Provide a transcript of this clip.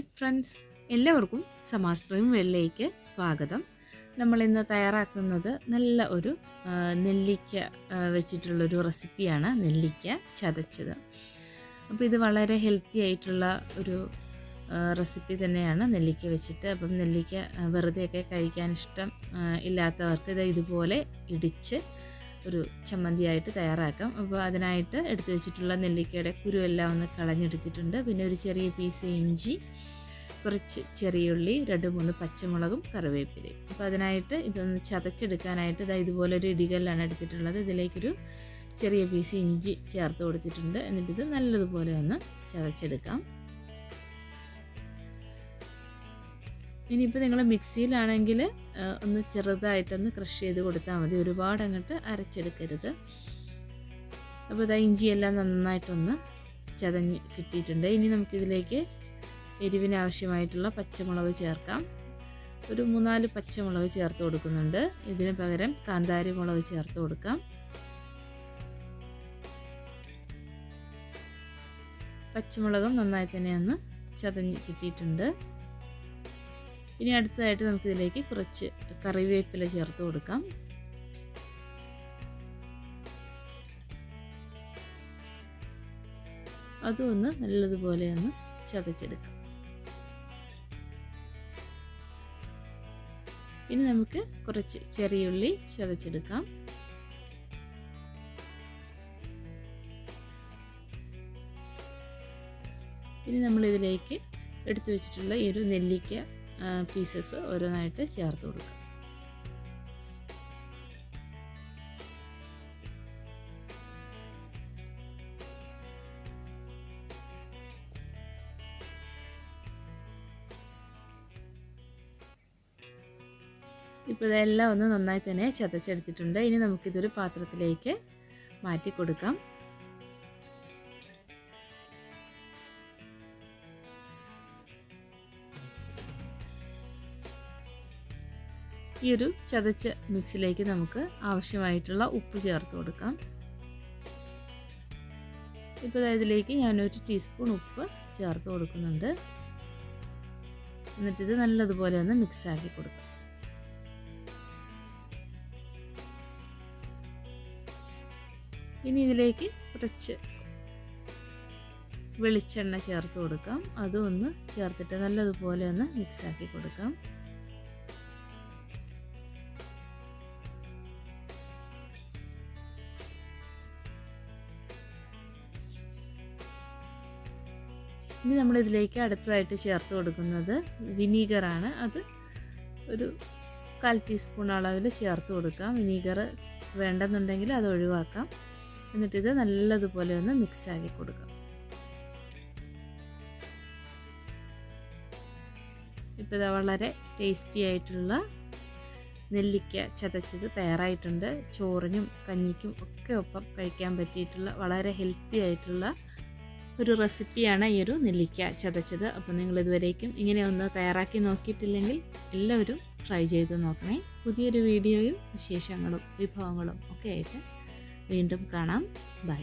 Friends. എല്ലാവർക്കും സമാസ്ട്രീം വെള്ളിലേക്ക് സ്വാഗതം. നമ്മൾ ഇന്ന് തയ്യാറാക്കുന്നത് നല്ല ഒരു നെല്ലിക്ക വെച്ചിട്ടുള്ളൊരു റെസിപ്പിയാണ് നെല്ലിക്ക ചതച്ചത്. അപ്പോൾ ഇത് വളരെ ഹെൽത്തി ആയിട്ടുള്ള ഒരു റെസിപ്പി തന്നെയാണ് നെല്ലിക്ക വെച്ചിട്ട്. അപ്പം നെല്ലിക്ക വെറുതെയൊക്കെ കഴിക്കാൻ ഇഷ്ടം ഇല്ലാത്തവർക്ക് ഇത് ഇതുപോലെ ഇടിച്ച് ഒരു ചമ്മന്തിയായിട്ട് തയ്യാറാക്കാം. അപ്പോൾ അതിനായിട്ട് എടുത്തു വെച്ചിട്ടുള്ള നെല്ലിക്കയുടെ കുരുവെല്ലാം ഒന്ന് കളഞ്ഞെടുത്തിട്ടുണ്ട്. പിന്നെ ഒരു ചെറിയ പീസ് ഇഞ്ചി കുറച്ച് ചെറിയുള്ളി രണ്ട് മൂന്ന് പച്ചമുളകും കറിവേപ്പിലയും. അപ്പോൾ അതിനായിട്ട് ഇതൊന്ന് ചതച്ചെടുക്കാനായിട്ട് ഇതാ ഇതുപോലെ ഒരു ഇടികല്ലാണ് എടുത്തിട്ടുള്ളത്. ഇതിലേക്കൊരു ചെറിയ പീസ് ഇഞ്ചി ചേർത്ത് കൊടുത്തിട്ടുണ്ട്. എന്നിട്ടിത് നല്ലതുപോലെ ഒന്ന് ചതച്ചെടുക്കാം. ഇനിയിപ്പോൾ നിങ്ങൾ മിക്സിയിലാണെങ്കിൽ ഒന്ന് ചെറുതായിട്ടൊന്ന് ക്രഷ് ചെയ്ത് കൊടുത്താൽ മതി. ഒരുപാട് അങ്ങോട്ട് അരച്ചെടുക്കരുത്. അപ്പോൾ ഇതാ ഇഞ്ചിയെല്ലാം നന്നായിട്ടൊന്ന് ചതഞ്ഞ് കിട്ടിയിട്ടുണ്ട്. ഇനി നമുക്കിതിലേക്ക് എരിവിന് ആവശ്യമായിട്ടുള്ള പച്ചമുളക് ചേർക്കാം. ഒരു മൂന്നാൽ പച്ചമുളക് ചേർത്ത് കൊടുക്കുന്നുണ്ട്. ഇതിന് പകരം കാന്താരി മുളക് ചേർത്ത് കൊടുക്കാം. പച്ചമുളകും നന്നായി തന്നെ ഒന്ന് ചതഞ്ഞ് കിട്ടിയിട്ടുണ്ട്. ഇനി അടുത്തതായിട്ട് നമുക്കിതിലേക്ക് കുറച്ച് കറിവേപ്പില ചേർത്ത് കൊടുക്കാം. അതും ഒന്ന് നല്ലതുപോലെ ഒന്ന് ചതച്ചെടുക്കാം. ഇനി നമുക്ക് കുറച്ച് ചെറിയുള്ളി ചതച്ചെടുക്കാം. ഇനി നമ്മളിതിലേക്ക് എടുത്തു വെച്ചിട്ടുള്ള ഈ ഒരു നെല്ലിക്ക പീസസ് ഓരോന്നായിട്ട് ചേർത്ത് കൊടുക്കുക. ഇപ്പോൾ ഇതെല്ലാം ഒന്ന് നന്നായി തന്നെ ചതച്ചെടുത്തിട്ടുണ്ട്. ഇനി നമുക്കിതൊരു പാത്രത്തിലേക്ക് മാറ്റി കൊടുക്കാം. ഈ ഒരു ചതച്ച മിക്സിലേക്ക് നമുക്ക് ആവശ്യമായിട്ടുള്ള ഉപ്പ് ചേർത്ത് കൊടുക്കാം. ഇപ്പോൾ ഇതിലേക്ക് ഞാനൊരു ടീസ്പൂൺ ഉപ്പ് ചേർത്ത് കൊടുക്കുന്നുണ്ട്. എന്നിട്ടിത് നല്ലതുപോലെ ഒന്ന് മിക്സാക്കി കൊടുക്കാം. ഇനി ഇതിലേക്ക് കുറച്ച് വെളിച്ചെണ്ണ ചേർത്ത് കൊടുക്കാം. അതും ഒന്ന് ചേർത്തിട്ട് നല്ലതുപോലെ ഒന്ന് മിക്സാക്കി കൊടുക്കാം. ഇനി നമ്മൾ ഇതിലേക്ക് അടുത്തതായിട്ട് ചേർത്ത് കൊടുക്കുന്നത് വിനീഗറാണ്. അത് ഒരു കാൽ ടീസ്പൂൺ അളവിൽ ചേർത്ത് കൊടുക്കാം. വിനീഗർ വേണ്ടെന്നുണ്ടെങ്കിൽ അത് ഒഴിവാക്കാം. എന്നിട്ടിത് നല്ലതുപോലെ ഒന്ന് മിക്സ് ആക്കി കൊടുക്കാം. ഇപ്പോൾ ഇത് വളരെ ടേസ്റ്റി ആയിട്ടുള്ള നെല്ലിക്ക ചതച്ചത് തയ്യാറായിട്ടുണ്ട്. ചോറിനും കഞ്ഞിക്കും ഒക്കെ ഒപ്പം കഴിക്കാൻ പറ്റിയിട്ടുള്ള വളരെ ഹെൽത്തി ആയിട്ടുള്ള ഒരു റെസിപ്പിയാണ് ഈ ഒരു നെല്ലിക്ക ചതച്ചത്. അപ്പോൾ നിങ്ങൾ ഇതുവരേക്കും ഇങ്ങനെ ഒന്ന് തയ്യാറാക്കി നോക്കിയിട്ടില്ലെങ്കിൽ എല്ലാവരും ട്രൈ ചെയ്ത് നോക്കണേ. പുതിയൊരു വീഡിയോയും വിശേഷങ്ങളും വിഭവങ്ങളും ഒക്കെ ആയിട്ട് വീണ്ടും കാണാം. ബൈ.